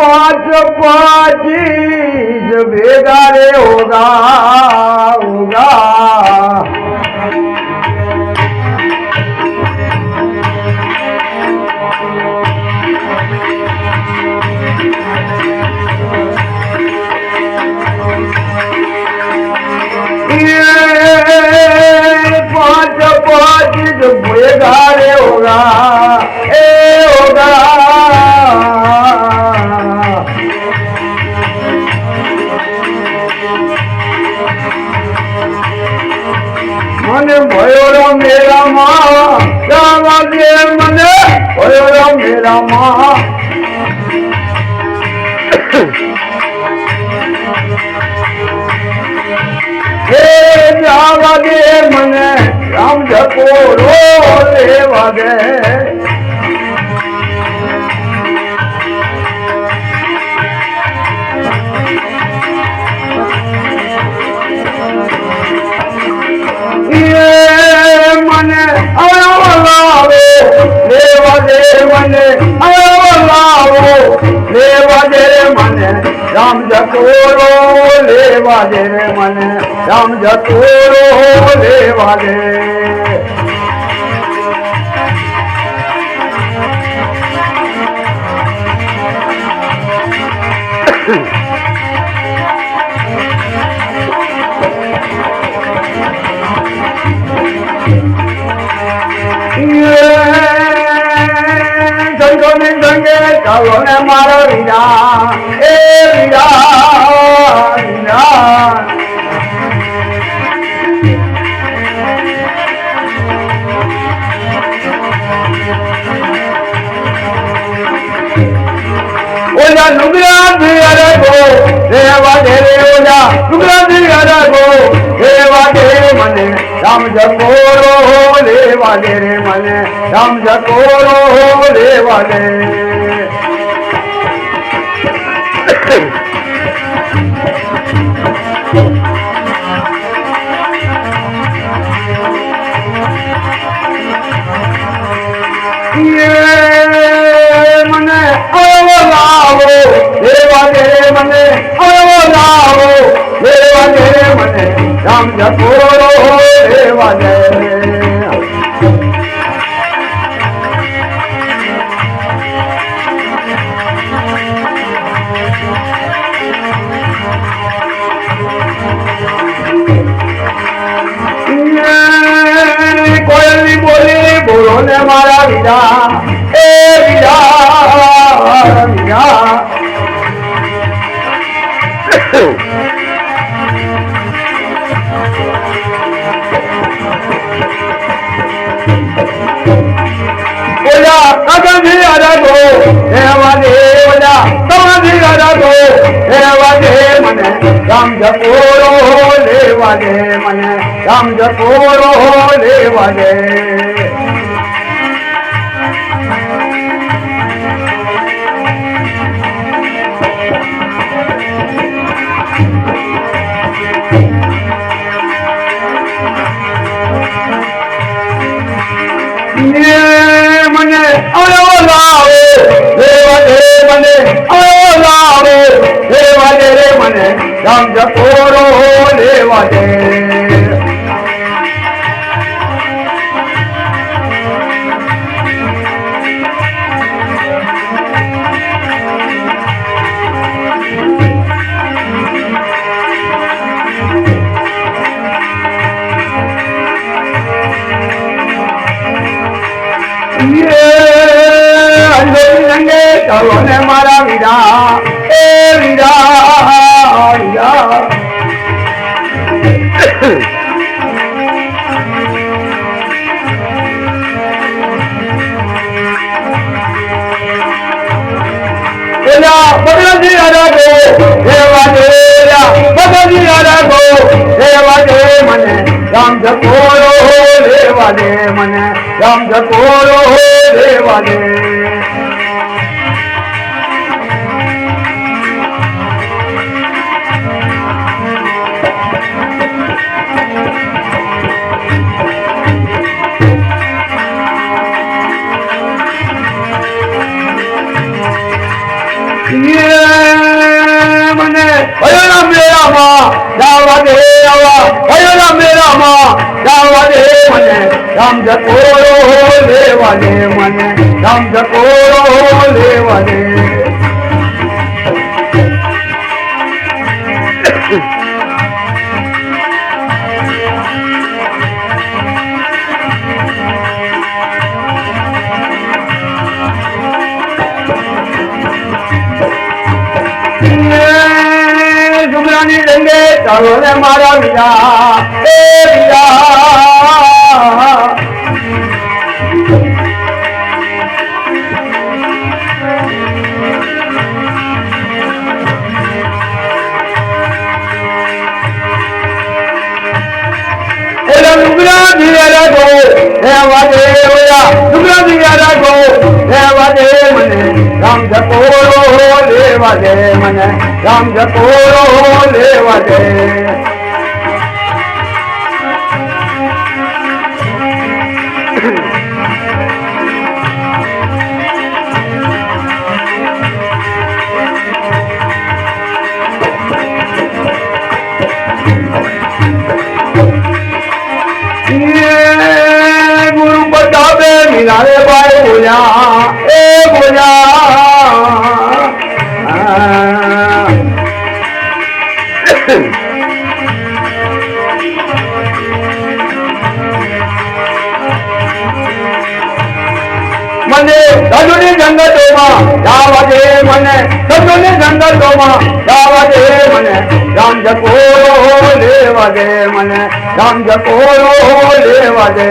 પાંચ પાચીસ ભેગા રે ઓગા હોગા મેરામાં હે દે મને રામ જપો રો લેવા राम जतोरो ले वाले मन राम जतोरो ले वाले Thank you. ચાલો ને મારો વિરા એ વિરા વિરા ઓલા નુગરા થી અરગો રેવા દે રે ઓલા નુગરા થી અરગો رام جڪورو هو ماني رام جڪورو هو مني او هي وڳي ري مو ڳا هيي ۾ رام جو વિરા એ વિરા વિરા ઓલા કગથી અરગો એવા દે ઓલા તમાથી અરગો એવા દે મને રામ જપોરો લેવા દે મને રામ જપોરો લેવા દે રામ જપોરો લેવા દે ચાલો ને મારા વીરા એ વીરા बगी वारा गोे मने राम जपोर रहो रेवा मने राम जपोर रहो रेवा રામ જકોરો લેવાને મને ધામ જકોરો લેવાને ચાલો ને મારા વિરા એ વિરા રામ જકોરો લેવા દે. મને ધનુની જંગતોમાં દે મને ધનુની જંગતોમાં જાવા દે મને. રામ જકોરો લેવા દે મને, રામ જકોરો લેવા દે.